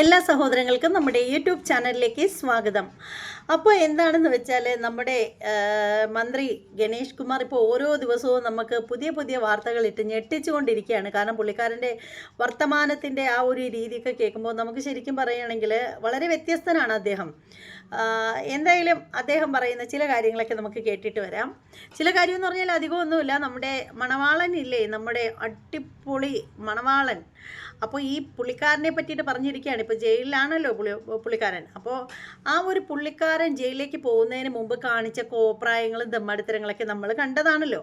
എല്ലാ സഹോദരങ്ങൾക്കും നമ്മുടെ യൂട്യൂബ് ചാനലിലേക്ക് സ്വാഗതം. അപ്പോൾ എന്താണെന്ന് വെച്ചാൽ നമ്മുടെ മന്ത്രി ഗണേഷ് കുമാർ ഇപ്പോൾ ഓരോ ദിവസവും നമുക്ക് പുതിയ പുതിയ വാർത്തകൾ ഇട്ട് ഞെട്ടിച്ചുകൊണ്ടിരിക്കുകയാണ്. കാരണം പുള്ളിക്കാരന്റെ വർത്തമാനത്തിന്റെ ആ ഒരു രീതിയൊക്കെ കേൾക്കുമ്പോൾ നമുക്ക് ശരിക്കും പറയുകയാണെങ്കിൽ വളരെ വ്യത്യസ്തനാണ് അദ്ദേഹം. എന്തായാലും അദ്ദേഹം പറയുന്ന ചില കാര്യങ്ങളൊക്കെ നമുക്ക് കേട്ടിട്ട് വരാം. ചില കാര്യം എന്ന് പറഞ്ഞാൽ അധികമൊന്നുമില്ല. നമ്മുടെ മണവാളൻ ഇല്ലേ നമ്മുടെ അടിപൊളി മണവാളൻ. അപ്പോൾ ഈ പുള്ളിക്കാരനെ പറ്റിയിട്ട് പറഞ്ഞിരിക്കുകയാണ്. ഇപ്പോൾ ജയിലിലാണല്ലോ പുള്ളി പുള്ളിക്കാരൻ. അപ്പോൾ ആ ഒരു പുള്ളിക്കാരൻ ജയിലിലേക്ക് പോകുന്നതിന് മുമ്പ് കാണിച്ച കോപ്രായങ്ങളും ദമ്മടിത്തരങ്ങളൊക്കെ നമ്മൾ കണ്ടതാണല്ലോ.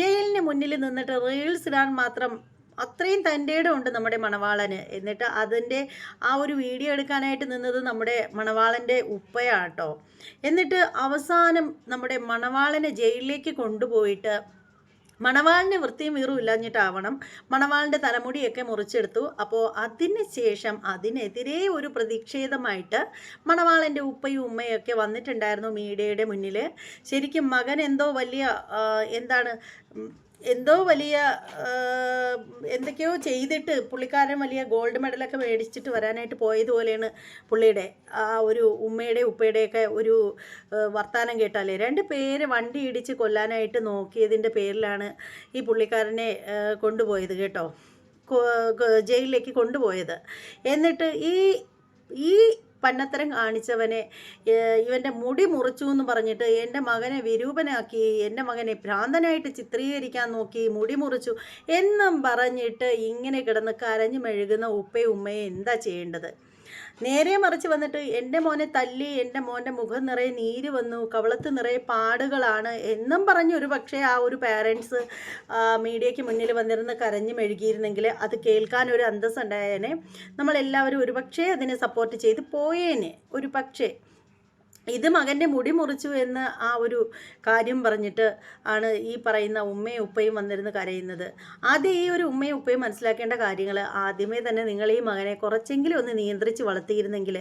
ജയിലിന് മുന്നിൽ നിന്നിട്ട് റീൽസ് ഇടാൻ മാത്രം അത്രയും തന്റെ ഉണ്ട് നമ്മുടെ മണവാളന്. എന്നിട്ട് അതിന്റെ ആ ഒരു വീഡിയോ എടുക്കാനായിട്ട് നിന്നത് നമ്മുടെ മണവാളന്റെ ഉപ്പയാട്ടോ എന്നിട്ട് അവസാനം നമ്മുടെ മണവാളനെ ജയിലിലേക്ക് കൊണ്ടുപോയിട്ട് മണവാളിന് വൃത്തിയും വീറും ഇല്ലാഞ്ഞിട്ടാവണം. മണവാളിന്റെ തലമുടിയൊക്കെ മുറിച്ചെടുത്തു. അപ്പോൾ അതിന് ശേഷം അതിനെതിരെ ഒരു പ്രതിഷേധമായിട്ട് മണവാളിന്റെ ഉപ്പയും ഉമ്മയൊക്കെ വന്നിട്ടുണ്ടായിരുന്നു മീഡിയയുടെ മുന്നിൽ ശരിക്കും മകൻ എന്തോ വലിയ എന്താണ് എന്തോ വലിയ എന്തൊക്കെയോ ചെയ്തിട്ട് പുള്ളിക്കാരൻ വലിയ ഗോൾഡ് മെഡലൊക്കെ മേടിച്ചിട്ട് വരാനായിട്ട് പോയതുപോലെയാണ് പുള്ളിയുടെ ആ ഒരു ഉമ്മയുടെ ഉപ്പയുടെയൊക്കെ ഒരു വർത്തമാനം കേട്ടാലേ. രണ്ട് പേര് വണ്ടി ഇടിച്ച് കൊല്ലാനായിട്ട് നോക്കിയതിന്റെ പേരിലാണ് ഈ പുള്ളിക്കാരനെ കൊണ്ടുപോയത് കേട്ടോ. ജയിലിലേക്ക് കൊണ്ടുപോയത്. എന്നിട്ട് ഈ ഈ പന്നത്തരം കാണിച്ചവനെ ഇവന്റെ മുടി മുറിച്ചു എന്ന് പറഞ്ഞിട്ട് എന്റെ മകനെ വിരൂപനാക്കി എന്റെ മകനെ ഭ്രാന്തനായിട്ട് ചിത്രീകരിക്കാൻ നോക്കി മുടി മുറിച്ചു എന്നും പറഞ്ഞിട്ട് ഇങ്ങനെ കിടന്ന് കരഞ്ഞു മെഴുകുന്ന ഉപ്പയും ഉമ്മയും എന്താ ചെയ്യേണ്ടത്? നേരെ മറിച്ച് വന്നിട്ട് എന്റെ മോനെ തല്ലി എന്റെ മോന്റെ മുഖം നിറയെ നീര് വന്നു കവളത്ത് നിറയെ പാടുകളാണ് എന്നും പറഞ്ഞ് ഒരു പക്ഷേ ആ ഒരു പാരൻസ് മീഡിയയ്ക്ക് മുന്നിൽ വന്നിരുന്ന് കരഞ്ഞു മെഴുകിയിരുന്നെങ്കിൽ അത് കേൾക്കാൻ ഒരു അന്തസ്സുണ്ടായേനെ. നമ്മളെല്ലാവരും ഒരു പക്ഷേ അതിനെ സപ്പോർട്ട് ചെയ്ത് പോയേനെ. ഒരു പക്ഷേ. ഇത് മകന്റെ മുടി മുറിച്ചു എന്ന് ആ ഒരു കാര്യം പറഞ്ഞിട്ട് ആണ് ഈ പറയുന്ന ഉമ്മയും ഉപ്പയും വന്നിരുന്ന് കരയുന്നത്. ആദ്യം ഈ ഒരു ഉമ്മയും ഉപ്പയും മനസ്സിലാക്കേണ്ട കാര്യങ്ങൾ ആദ്യമേ തന്നെ നിങ്ങൾ ഈ മകനെ കുറച്ചെങ്കിലും ഒന്ന് നിയന്ത്രിച്ച് വളർത്തിയിരുന്നെങ്കിൽ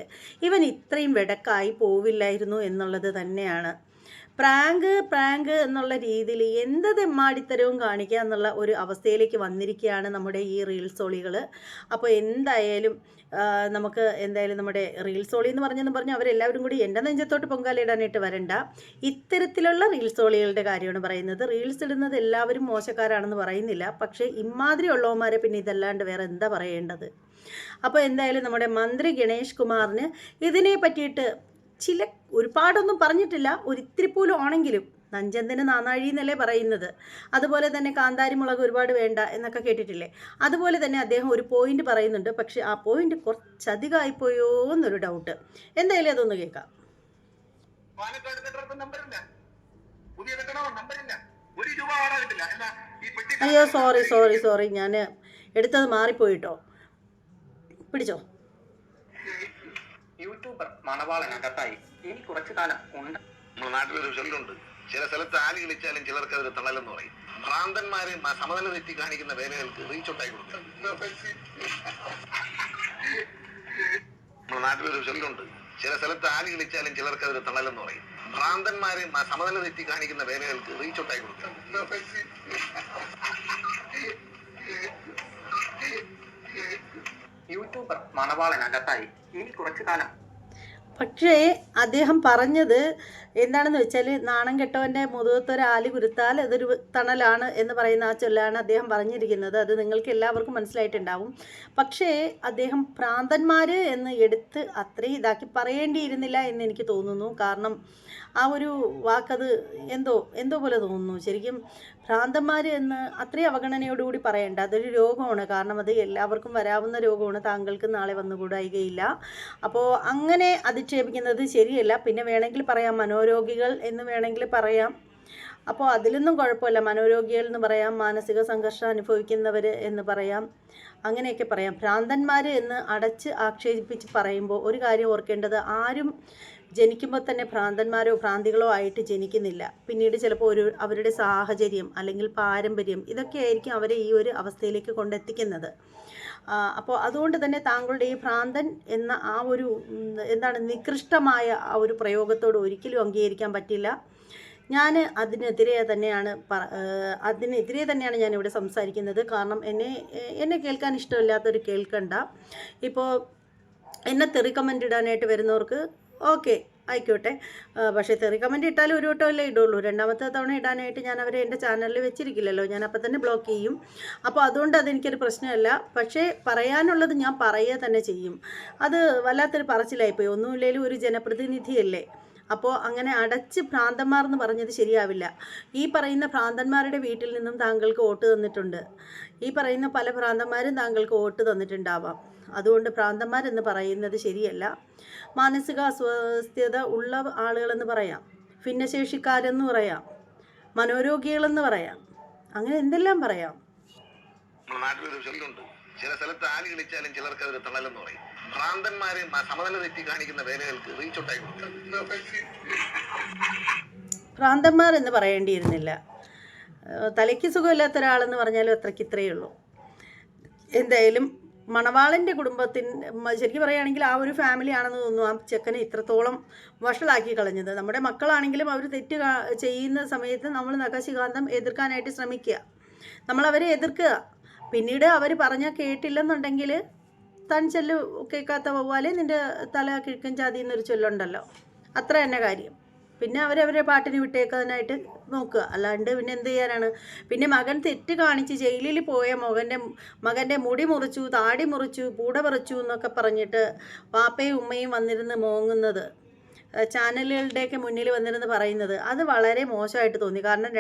ഇവൻ ഇത്രയും വെടക്കായി പോവില്ലായിരുന്നു എന്നുള്ളത് തന്നെയാണ്. പ്രാങ്ക് പ്രാങ്ക് എന്നുള്ള രീതിയിൽ എന്ത് തെമ്മാടിത്തരവും കാണിക്കുക എന്നുള്ള ഒരു അവസ്ഥയിലേക്ക് വന്നിരിക്കുകയാണ് നമ്മുടെ ഈ റീൽസ് ഒളികൾ അപ്പോൾ എന്തായാലും നമുക്ക് എന്തായാലും നമ്മുടെ റീൽസ് ഓളി എന്ന് പറഞ്ഞെന്ന് പറഞ്ഞാൽ അവരെല്ലാവരും കൂടി എന്റെ നെഞ്ചത്തോട്ട് പൊങ്കാലിടാനായിട്ട് വരണ്ട. ഇത്തരത്തിലുള്ള റീൽസ് ഓളികളുടെ കാര്യമാണ് പറയുന്നത്. റീൽസ് ഇടുന്നത് എല്ലാവരും മോശക്കാരാണെന്ന് പറയുന്നില്ല. പക്ഷേ ഇമാതിരി ഉള്ളവന്മാരെ പിന്നെ ഇതല്ലാണ്ട് വേറെ എന്താ പറയേണ്ടത്? അപ്പോൾ എന്തായാലും നമ്മുടെ മന്ത്രി ഗണേഷ് കുമാറിന് ഇതിനെ പറ്റിയിട്ട് ചില ഒരുപാടൊന്നും പറഞ്ഞിട്ടില്ല. ഒരിത്തിരി പോലും ആണെങ്കിലും. നഞ്ചന്തിന് നാനാഴി എന്നല്ലേ പറയുന്നത്. അതുപോലെ തന്നെ കാന്താരി മുളക് ഒരുപാട് വേണ്ട എന്നൊക്കെ കേട്ടിട്ടില്ലേ? അതുപോലെ തന്നെ അദ്ദേഹം ഒരു പോയിന്റ് പറയുന്നുണ്ട്. പക്ഷെ ആ പോയിന്റ് കുറച്ചധികമായിപ്പോയോ എന്നൊരു ഡൗട്ട് എന്തായാലും അതൊന്ന് കേൾക്കാം. അയ്യോ സോറി സോറി സോറി ഞാൻ എടുത്തത് മാറിപ്പോയിട്ടോ. പിടിച്ചോ? യൂട്യൂബർ മണവാളനകത്തായി ഇനി കുറച്ചു കാലം ഉണ്ട്. നമ്മുടെ നാട്ടിലൊരു ചൊല്ലുണ്ട് ചില സ്ഥലത്ത് ആലി കളിച്ചാലും ചിലർക്ക് അതൊരു തണലെന്ന് പറയും. ഭ്രാന്തന്മാരെ സമതല തെറ്റി കാണിക്കുന്ന വേലകൾക്ക് റീച്ച് ഉണ്ടായി കൊടുക്കുക നമ്മുടെ നാട്ടിലൊരു ചൊല്ലുണ്ട് ചില സ്ഥലത്ത് ആലി കളിച്ചാലും ചിലർക്ക് അതൊരു തണലെന്ന് പറയും. ഭ്രാന്തന്മാരെ സമതല തെറ്റി കാണിക്കുന്ന വേലകൾക്ക് റീച്ച് ഉണ്ടായി കൊടുക്കുക യൂട്യൂബർ മണവാളൻ അകത്തായി. ഇനി കുറച്ചു കാലം. പക്ഷേ അദ്ദേഹം പറഞ്ഞത് എന്താണെന്ന് വെച്ചാൽ നാണം കെട്ടവന്റെ ആലി കുരുത്താൽ അതൊരു തണലാണ് എന്ന് പറയുന്ന ആ ചൊല്ലാണ് അദ്ദേഹം പറഞ്ഞിരിക്കുന്നത്. അത് നിങ്ങൾക്ക് എല്ലാവർക്കും മനസ്സിലായിട്ടുണ്ടാവും. പക്ഷേ അദ്ദേഹം ഭ്രാന്തന്മാർ എന്ന് എടുത്ത് അത്രയും ഇതാക്കി പറയേണ്ടിയിരുന്നില്ല എന്ന് എനിക്ക് തോന്നുന്നു. കാരണം ആ ഒരു വാക്കത് എന്തോ എന്തോ പോലെ തോന്നുന്നു. ശരിക്കും ഭ്രാന്തന്മാർ എന്ന് അത്രയും അവഗണനയോടുകൂടി പറയേണ്ട. അതൊരു രോഗമാണ്. കാരണം അത് എല്ലാവർക്കും വരാവുന്ന രോഗമാണ്. താങ്കൾക്ക് നാളെ വന്നുകൂടായികയില്ല അപ്പോൾ അങ്ങനെ അധിക്ഷേപിക്കുന്നത് ശരിയല്ല. പിന്നെ വേണമെങ്കിൽ പറയാം മനോരോഗികൾ എന്ന് വേണമെങ്കിൽ പറയാം. അപ്പോൾ അതിലൊന്നും കുഴപ്പമില്ല. മനോരോഗികൾ എന്ന് പറയാം മാനസിക സംഘർഷം അനുഭവിക്കുന്നവർ എന്ന് പറയാം അങ്ങനെയൊക്കെ പറയാം. ഭ്രാന്തന്മാർ എന്ന് അടച്ച് ആക്ഷേപിച്ച് പറയുമ്പോൾ ഒരു കാര്യം ഓർക്കേണ്ടത് ആരും ജനിക്കുമ്പോൾ തന്നെ ഭ്രാന്തന്മാരോ ഭ്രാന്തികളോ ആയിട്ട് ജനിക്കുന്നില്ല. പിന്നീട് ചിലപ്പോൾ ഒരു അവരുടെ സാഹചര്യം അല്ലെങ്കിൽ പാരമ്പര്യം ഇതൊക്കെ ആയിരിക്കും അവരെ ഈ ഒരു അവസ്ഥയിലേക്ക് കൊണ്ടെത്തിക്കുന്നത്. അപ്പോൾ അതുകൊണ്ട് തന്നെ താങ്കളുടെ ഈ ഭ്രാന്തൻ എന്ന ആ ഒരു എന്താണ് നികൃഷ്ടമായ ആ ഒരു പ്രയോഗത്തോട് ഒരിക്കലും അംഗീകരിക്കാൻ പറ്റില്ല. ഞാൻ അതിനെതിരെ തന്നെയാണ് അതിനെതിരെ തന്നെയാണ് ഞാൻ ഇവിടെ സംസാരിക്കുന്നത്. കാരണം എന്നെ എന്നെ കേൾക്കാൻ ഇഷ്ടമില്ലാത്തൊരു കേൾക്കണ്ട. ഇപ്പോൾ എന്നെ തെറി കമന്റ് ഇടാനായിട്ട് വരുന്നവർക്ക് ഓക്കെ ആയിക്കോട്ടെ. പക്ഷേ തെറി കമന്റ് ഇട്ടാലും ഒരു വട്ടമല്ലേ ഇടുള്ളൂ. രണ്ടാമത്തെ തവണ ഇടാനായിട്ട് ഞാൻ അവരെ എന്റെ ചാനലിൽ വെച്ചിരിക്കില്ലല്ലോ. ഞാൻ അപ്പം തന്നെ ബ്ലോക്ക് ചെയ്യും. അപ്പോൾ അതുകൊണ്ട് അതെനിക്കൊരു പ്രശ്നമല്ല. പക്ഷേ പറയാനുള്ളത് ഞാൻ പറയുക തന്നെ ചെയ്യും. അത് വല്ലാത്തൊരു പറച്ചിലായിപ്പോയി. ഒന്നുമില്ലെങ്കിലും ഒരു ജനപ്രതിനിധിയല്ലേ? അപ്പോൾ അങ്ങനെ അടച്ച് ഭ്രാന്തന്മാർ എന്ന് പറഞ്ഞത് ശരിയാവില്ല. ഈ പറയുന്ന ഭ്രാന്തന്മാരുടെ വീട്ടിൽ നിന്നും താങ്കൾക്ക് വോട്ട് തന്നിട്ടുണ്ട്. ഈ പറയുന്ന പല ഭ്രാന്തന്മാരും താങ്കൾക്ക് വോട്ട് തന്നിട്ടുണ്ടാവാം. അതുകൊണ്ട് ഭ്രാന്തന്മാരെന്ന് പറയുന്നത് ശരിയല്ല. മാനസിക അസ്വസ്ഥത ഉള്ള ആളുകളെന്ന് പറയാം. ഭിന്നശേഷിക്കാരെന്ന് പറയാം. മനോരോഗികളെന്ന് പറയാം. അങ്ങനെ എന്തെല്ലാം പറയാം? നാട്ടിലൊരു ചൊല്ലുണ്ട് ചില സ്ഥലത്ത് ആലി കളിച്ചാലും ചിലർക്ക് അതൊരു തണലെന്ന് പറയും. ഭ്രാന്തന്മാരെ സമനില തെറ്റി കാണിക്കുന്ന വേലകൾക്ക് ഔട്ടായി ഭ്രാന്തന്മാർ എന്ന് പറയേണ്ടിയിരുന്നില്ല. തലയ്ക്ക് സുഖമില്ലാത്ത ഒരാളെന്ന് പറഞ്ഞാലും അത്രയ്ക്ക് ഇത്രയേ ഉള്ളൂ. എന്തായാലും മണവാളന്റെ കുടുംബത്തിന് ശരിക്കും പറയുകയാണെങ്കിൽ ആ ഒരു ഫാമിലി ആണെന്ന് തോന്നുന്നു. ആ ചെക്കനെ ഇത്രത്തോളം വഷളാക്കി കളഞ്ഞത്. നമ്മുടെ മക്കളാണെങ്കിലും അവർ തെറ്റ് ചെയ്യുന്ന സമയത്ത് നമ്മൾ നഖശികാന്തം എതിർക്കാനായിട്ട് ശ്രമിക്കുക. നമ്മൾ അവരെ എതിർക്കുക. പിന്നീട് അവർ പറഞ്ഞാൽ കേട്ടില്ലെന്നുണ്ടെങ്കിൽ തൻ ചെല്ല് കേൾക്കാത്ത വവ്വാലെ നിന്റെ തല കിഴക്കൻ ജാതി എന്നൊരു ചൊല്ലുണ്ടല്ലോ. അത്ര തന്നെ കാര്യം. പിന്നെ അവരവരെ പാട്ടിന് വിട്ടേക്കാനായിട്ട് നോക്കുക. അല്ലാണ്ട് പിന്നെ എന്ത് ചെയ്യാനാണ്? പിന്നെ മകൻ തെറ്റ് കാണിച്ച് ജയിലിൽ പോയ മകന്റെ മകന്റെ മുടി മുറിച്ചു താടി മുറിച്ചു പൂട പറിച്ചു എന്നൊക്കെ പറഞ്ഞിട്ട് പാപ്പയും ഉമ്മയും വന്നിരുന്ന് മോങ്ങുന്നത്. ചാനലുകളുടെയൊക്കെ മുന്നിൽ വന്നിരുന്ന് പറയുന്നത്. അത് വളരെ മോശമായിട്ട് തോന്നി. കാരണം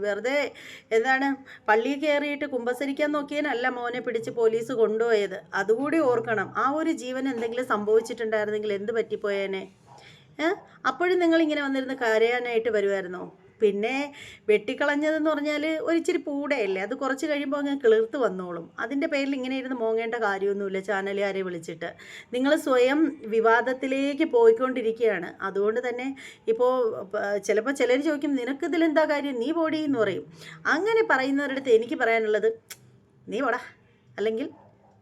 വെറുതെ എന്താണ് പള്ളിയിൽ കയറിയിട്ട് കുമ്പസരിക്കാൻ നോക്കിയതിനല്ല മോനെ പിടിച്ച് പോലീസ് കൊണ്ടുപോയത്. അതുകൂടി ഓർക്കണം. ആ ഒരു ജീവൻ എന്തെങ്കിലും സംഭവിച്ചിട്ടുണ്ടായിരുന്നെങ്കിൽ എന്ത് പറ്റിപ്പോയേനെ? അപ്പോഴും നിങ്ങളിങ്ങനെ വന്നിരുന്ന് കരയാനായിട്ട് വരുമായിരുന്നോ പിന്നെ വെട്ടിക്കളഞ്ഞതെന്ന് പറഞ്ഞാൽ ഒരിച്ചിരി പൂടയല്ലേ? അത് കുറച്ച് കഴിയുമ്പോൾ അങ്ങ് കിളിർത്ത് വന്നോളും. അതിന്റെ പേരിൽ ഇങ്ങനെ ഇരുന്ന് മോങ്ങേണ്ട കാര്യമൊന്നുമില്ല. ചാനലുകാരെ വിളിച്ചിട്ട്. നിങ്ങൾ സ്വയം വിവാദത്തിലേക്ക് പോയിക്കൊണ്ടിരിക്കുകയാണ്. അതുകൊണ്ട് തന്നെ ഇപ്പോൾ ചിലപ്പോൾ ചിലർ ചോദിക്കും നിനക്കിതിലെന്താ കാര്യം? നീ പോടി എന്ന് പറയും. അങ്ങനെ പറയുന്നവരുടെ അടുത്ത് എനിക്ക് പറയാനുള്ളത് നീ പോടാ. അല്ലെങ്കിൽ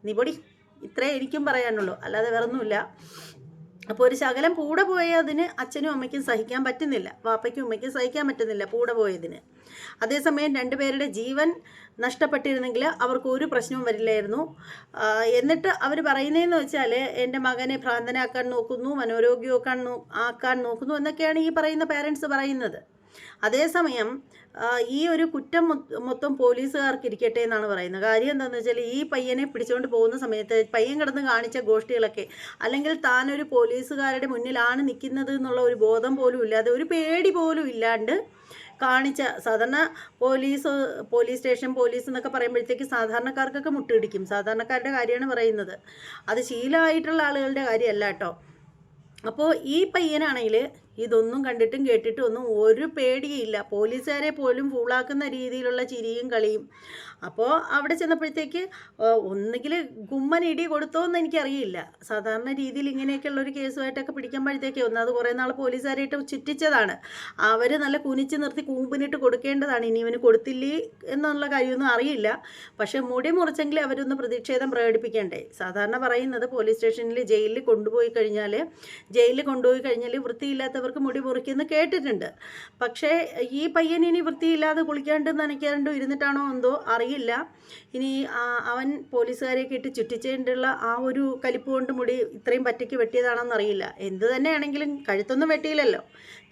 നീ പൊടി. ഇത്രേ എനിക്കും പറയാനുള്ളൂ. അല്ലാതെ വേറൊന്നുമില്ല. അപ്പോൾ ഒരു ശകലം പൂടെ പോയതിന് അച്ഛനും അമ്മയ്ക്കും സഹിക്കാൻ പറ്റുന്നില്ല വാപ്പയ്ക്കും ഉമ്മയ്ക്കും സഹിക്കാൻ പറ്റുന്നില്ല കൂടെ പോയതിന്. അതേസമയം രണ്ടുപേരുടെ ജീവൻ നഷ്ടപ്പെട്ടിരുന്നെങ്കിൽ അവർക്ക് ഒരു പ്രശ്നവും വരില്ലായിരുന്നു. എന്നിട്ട് അവർ പറയുന്നതെന്ന് വെച്ചാൽ എന്റെ മകനെ ഭ്രാന്തനാക്കാൻ നോക്കുന്നു മനോരോഗ്യമാക്കാൻ ആക്കാൻ നോക്കുന്നു എന്നൊക്കെയാണ് ഈ പറയുന്ന പേരൻസ് പറയുന്നത്. അതേസമയം ഈ ഒരു കുറ്റം മൊത്തം പോലീസുകാർക്ക് ഇരിക്കട്ടെ എന്നാണ് പറയുന്നത്. കാര്യം എന്താണെന്ന് വെച്ചാൽ ഈ പയ്യനെ പിടിച്ചുകൊണ്ട് പോകുന്ന സമയത്ത് പയ്യൻ കിടന്ന് കാണിച്ച ഗോഷ്ഠികളൊക്കെ അല്ലെങ്കിൽ താനൊരു പോലീസുകാരുടെ മുന്നിലാണ് നിൽക്കുന്നത് എന്നുള്ള ഒരു ബോധം പോലും ഇല്ലാതെ ഒരു പേടി പോലും ഇല്ലാണ്ട് കാണിച്ച സാധാരണ പോലീസ് പോലീസ് സ്റ്റേഷൻ പോലീസ് എന്നൊക്കെ പറയുമ്പോഴത്തേക്ക് സാധാരണക്കാർക്കൊക്കെ മുട്ടിടിക്കും സാധാരണക്കാരുടെ കാര്യമാണ് പറയുന്നത്. അത് ശീലമായിട്ടുള്ള ആളുകളുടെ കാര്യമല്ല കേട്ടോ. അപ്പോൾ ഈ പയ്യനാണെങ്കിൽ ഇതൊന്നും കണ്ടിട്ടും കേട്ടിട്ടും ഒന്നും ഒരു പേടിയില്ല പോലീസുകാരെ പോലും ഫൂളാക്കുന്ന രീതിയിലുള്ള ചിരിയും കളിയും. അപ്പോൾ അവിടെ ചെന്നപ്പോഴത്തേക്ക് ഒന്നുകിൽ ഗുമ്മൻ ഇടി കൊടുത്തോ എന്ന് എനിക്കറിയില്ല. സാധാരണ രീതിയിൽ ഇങ്ങനെയൊക്കെയുള്ള ഒരു കേസുമായിട്ടൊക്കെ പിടിക്കുമ്പോഴത്തേക്ക് ഒന്ന് അത് കുറേ നാൾ പോലീസുകാരായിട്ട് ചുറ്റിച്ചതാണ്. അവർ നല്ല കുനിച്ച് നിർത്തി കൂമ്പിനിട്ട് കൊടുക്കേണ്ടതാണ്. ഇനി ഇവന് കൊടുത്തില്ലേ എന്നുള്ള കാര്യമൊന്നും അറിയില്ല. പക്ഷേ മുടി മുറിച്ചെങ്കിൽ അവരൊന്ന് പ്രതിഷേധം പ്രകടിപ്പിക്കണ്ടേ. സാധാരണ പറയുന്നത് പോലീസ് സ്റ്റേഷനിൽ ജയിലിൽ കൊണ്ടുപോയി കഴിഞ്ഞാൽ ജയിലിൽ കൊണ്ടുപോയി കഴിഞ്ഞാൽ വൃത്തിയില്ലാത്തവർക്ക് മുടി പൊറിക്കുന്നു കേട്ടിട്ടുണ്ട്. പക്ഷേ ഈ പയ്യൻ ഇനി വൃത്തിയില്ലാതെ കുളിക്കാണ്ട് നനയ്ക്കാണ്ടും ഇരുന്നിട്ടാണോ എന്തോ അറിയില്ല. ഇനി അവൻ പോലീസുകാരെയൊക്കെ ഇട്ട് ചുറ്റിച്ചേണ്ടുള്ള ആ ഒരു കലിപ്പ് കൊണ്ട് മുടി ഇത്രയും പറ്റയ്ക്ക് വെട്ടിയതാണോ അറിയില്ല. എന്ത് തന്നെയാണെങ്കിലും കഴുത്തൊന്നും വെട്ടിയില്ലല്ലോ.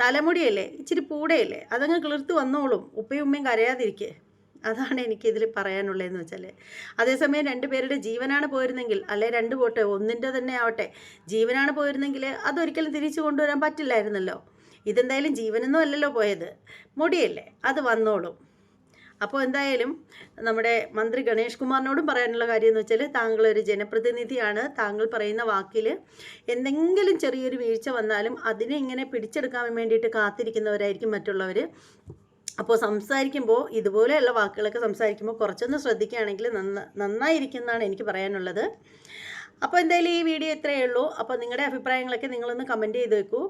തലമുടിയല്ലേ? ഇച്ചിരി പൂടയല്ലേ? അതങ്ങ് കിളിർത്ത് വന്നോളും. ഉപ്പയും ഉമ്മയും കരയാതിരിക്കേ. അതാണ് എനിക്കിതിൽ പറയാനുള്ളതെന്ന് വെച്ചാൽ അതേസമയം രണ്ട് പേരുടെ ജീവനാണ് പോയിരുന്നെങ്കിൽ അല്ലെ രണ്ട് പോട്ടെ ഒന്നിന്റെ തന്നെ ആവട്ടെ ജീവനാണ് പോയിരുന്നെങ്കിൽ അതൊരിക്കലും തിരിച്ചു കൊണ്ടുവരാൻ പറ്റില്ലായിരുന്നല്ലോ. ഇതെന്തായാലും ജീവനൊന്നും അല്ലല്ലോ പോയത്. മുടിയല്ലേ? അത് വന്നോളും. അപ്പോൾ എന്തായാലും നമ്മുടെ മന്ത്രി ഗണേഷ് കുമാറിനോടും പറയാനുള്ള കാര്യം എന്ന് വെച്ചാൽ താങ്കൾ ഒരു ജനപ്രതിനിധിയാണ്. താങ്കൾ പറയുന്ന വാക്കിൽ എന്തെങ്കിലും ചെറിയൊരു വീഴ്ച വന്നാലും അതിനെ ഇങ്ങനെ പിടിച്ചെടുക്കാൻ വേണ്ടിയിട്ട് കാത്തിരിക്കുന്നവരായിരിക്കും മറ്റുള്ളവർ അപ്പോൾ സംസാരിക്കുമ്പോൾ ഇതുപോലെയുള്ള വാക്കുകളൊക്കെ സംസാരിക്കുമ്പോൾ കുറച്ചൊന്ന് ശ്രദ്ധിക്കുകയാണെങ്കിൽ നന്ന നന്നായിരിക്കുന്നതാണ് എനിക്ക് പറയാനുള്ളത്. അപ്പോൾ എന്തായാലും ഈ വീഡിയോ ഇത്രയേ ഉള്ളൂ. അപ്പോൾ നിങ്ങളുടെ അഭിപ്രായങ്ങളൊക്കെ നിങ്ങളൊന്ന് കമന്റ് ചെയ്ത് വെക്കൂ.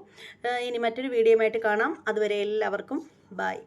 ഇനി മറ്റൊരു വീഡിയോയുമായിട്ട് കാണാം. അതുവരെ എല്ലാവർക്കും ബായ്